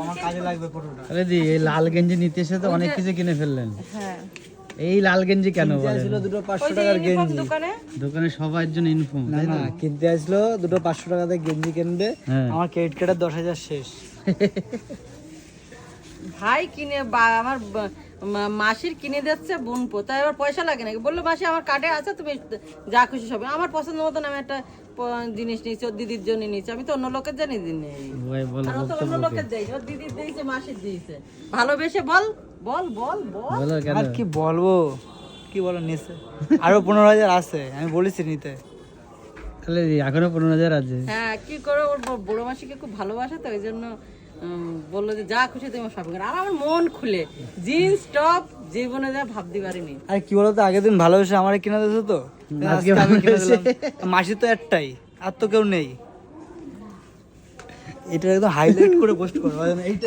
আমার কাজে লাগবে পুরোটা। আরে দি এই লাল গেঞ্জি নিতে এসে তো অনেক কিছু কিনে ফেললেন। হ্যাঁ। এই লাল গেঞ্জি কেন বলেন? দুটো পাঁচশো টাকার গেঞ্জি। দোকানে? দোকানে সবার জন্য ইনফর্ম না না কিনতে আসলো দুটো পাঁচশো টাকাতে গেঞ্জি কিনবে। হ্যাঁ। আমার ক্রেডিট কার্ডের দশ হাজার শেষ। ভাই কিনে বা- আমার মা- মাসির কিনে দিচ্ছে বোনপো। তাই এবার পয়সা লাগে নাকি? বলল মাসি আমার কার্ডে আছে তুমি যা খুশি সব আমার পছন্দ মতন আমি একটা জিনিস নিয়েছি ওর দিদির জন্য নিয়েছি। আমি তো অন্য লোকের জানি বল আর ও তো অন্য লোকের যাই ওর দিদির দিয়েছে মাসির দিয়েছে। ভালোবেসে বল বল বল বল। আর কি বলব? কি বলো নিচে আরও পনেরো হাজার আছে আমি বলেছি নিতে। তাহলে এখনও পনেরো হাজার আছে। হ্যাঁ কি করে ওর বড় মাসিকে খুব ভালোবাসে তো ওই জন্য বলল যে যা খুশি তুমি শপিং করো। আর আমার মন খুলে জিন্স টপ জীবনে যা ভাবতে পারিনি। আর কি বলতো আগের দিন ভালোবেসে আমার কিনে দিয়েছ তো? আজকে আজকে আমি কিনে ভালোবেসে। দিলাম। মাসি তো একটাই আর তো কেউ নেই। এটা একদম হাইলাইট করে পোস্ট করো এইটা